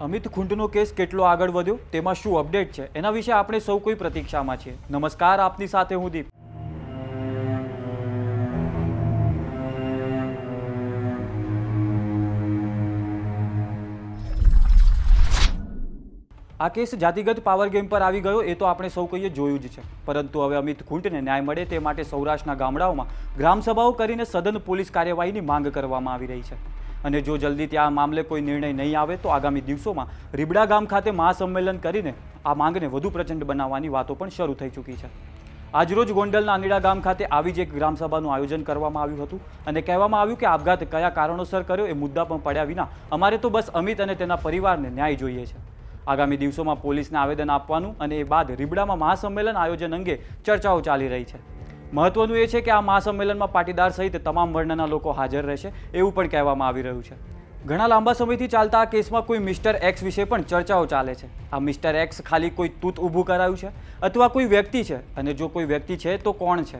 Amit ખૂંટનો case કેટલો આગળ વધ્યો, તેમાં શું અપડેટ છે, એના વિશે આપણે સૌ કોઈ પ્રતીક્ષામાં છીએ. નમસ્કાર, આપની સાથે હું દીપ. આ કેસ જાતિગત પાવર ગેમ પર આવી ગયો, એ તો આપણે સૌ કોઈએ જોયું જ છે. પરંતુ હવે અમિત ખૂંટને ન્યાય મળે તે માટે સૌરાષ્ટ્રના ગામડાઓમાં ગ્રામસભાઓ કરીને સદન પોલીસ કાર્યવાહીની માંગ કરવામાં આવી રહી છે. અને જો જલ્દીથી આ મામલે કોઈ નિર્ણય નહીં આવે તો આગામી દિવસોમાં રીબડા ગામ ખાતે મહાસંમેલન કરીને આ માંગને વધુ પ્રચંડ બનાવવાની વાતો પણ શરૂ થઈ ચૂકી છે. આજરોજ ગોંડલના અનીડા ગામ ખાતે આવી જ એક ગ્રામસભાનું આયોજન કરવામાં આવ્યું હતું અને કહેવામાં આવ્યું કે આપઘાત કયા કારણોસર કર્યો એ મુદ્દા પણ પડ્યા વિના અમારે તો બસ અમિત અને તેના પરિવારને ન્યાય જોઈએ છે. આગામી દિવસોમાં પોલીસને આવેદન આપવાનું અને એ બાદ રીબડામાં મહાસંમેલન આયોજન અંગે ચર્ચાઓ ચાલી રહી છે. મહત્વનું એ છે કે આ મહાસંમેલનમાં પાટીદાર સહિત તમામ વર્ણના લોકો હાજર રહેશે, એવું પણ કહેવામાં આવી રહ્યું છે. ઘણા લાંબા સમયથી ચાલતા આ કેસમાં કોઈ મિસ્ટર એક્સ વિશે પણ ચર્ચાઓ ચાલે છે. આ મિસ્ટર એક્સ ખાલી કોઈ તૂત ઊભું કરાયું છે અથવા કોઈ વ્યક્તિ છે? અને જો કોઈ વ્યક્તિ છે, તો કોણ છે?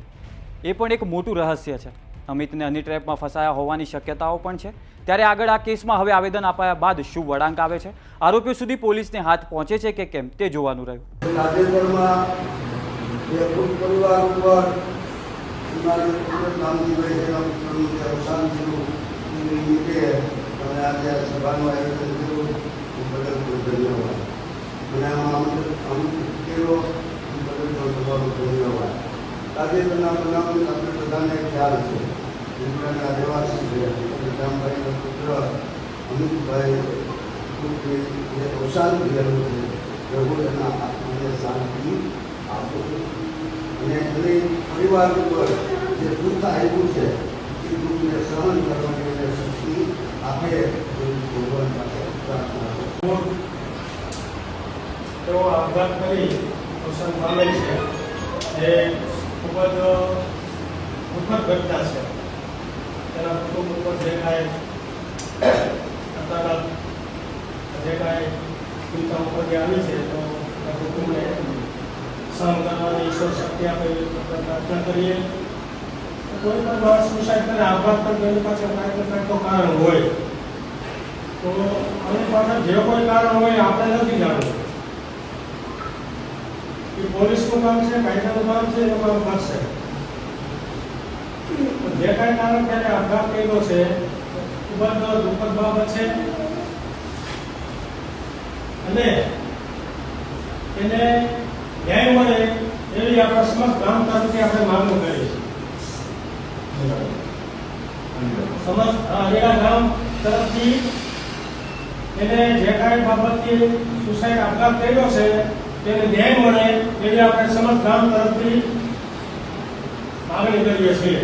એ પણ એક મોટું રહસ્ય છે. અમિતને અની ટ્રેપમાં ફસાયા હોવાની શક્યતાઓ પણ છે. ત્યારે આગળ આ કેસમાં હવે આવેદન અપાયા બાદ શું વળાંક આવે છે? આરોપીઓ સુધી પોલીસને હાથ પહોંચે છે કે કેમ, તે જોવાનું રહ્યું. તાજેતરમાં જે નામજીભાઈ એના ઉપરનું જે થયું એ નિમિત્તે તમે આજે આ સભાનું આયોજન કર્યું એ બદલ ધન્યવાદ મને આમાં આમંત્રિત કર્યો એ બદલ પણ તમારો ધન્યવાદ બધાને ખ્યાલ છે જીવનના રહેવાસી છે રામભાઈનો પુત્ર અમિતભાઈ જે અવસાન છે પ્રભુ એના આત્માને શાંતિ આપો અને એને પરિવાર ઉપર જે દુઃખ આવ્યું છે, એ દુઃખને સહન કરવાની અને શક્તિ આપે એવું ભગવાન પાસે પ્રાર્થના. તેઓ આપઘાત કરી અવસાન પામે છે જે ખૂબ જ દુઃખદ ઘટના છે તેના કુટુંબ ઉપર જે કાંઈ અચાનક જે કાંઈ ચિંતા જે આવી છે સહન કરવાની ઈશ્વર શક્તિ આપે પાછળ જે કોઈ કારણ ત્યારે આપઘાત કર્યો છે, ખૂબ જ દુઃખદ છે. અને એને ન્યાય એવી આપણા સમસ્ત ગામ તરફથી આપણે માંગ કરી છે સમસ્ત અરેડા ગામ તરફથી એને જે કાંઈ બાબતથી સુસાઇડ આપઘાત કર્યો છે, તેને ન્યાય મળે એવી આપણે સમસ્ત ગામ તરફથી માગણી કરીએ છીએ.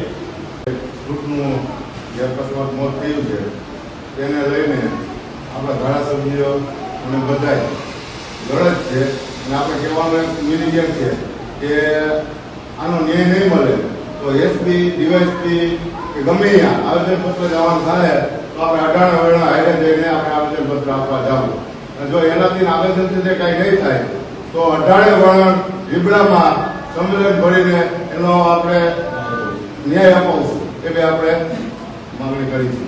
ગ્રુપનું જે અકસ્માત મોત થયું છે, તેને લઈને આપણા ધારાસભ્યો અને બધાય લડત છે અને આપણે કહેવાનું મિનિયમ છે કે આનો ન્યાય નહીં મળે તો એસપી ડીવાયસપી કે ગમે ત્યાં આવેદનપત્ર જવાનું થાય તો આપણે અઢાર વેળા હાઈરે જઈને આપણે આવેદનપત્ર આપવા જવું. અને જો એનાથી આવેદનથી જે કાંઈ નહીં થાય તો અઢારે વર્ણ રીબડામાં સંમેલન ભરીને એનો આપણે ન્યાય અપાવશું. એવી આપણે માંગણી કરીશું.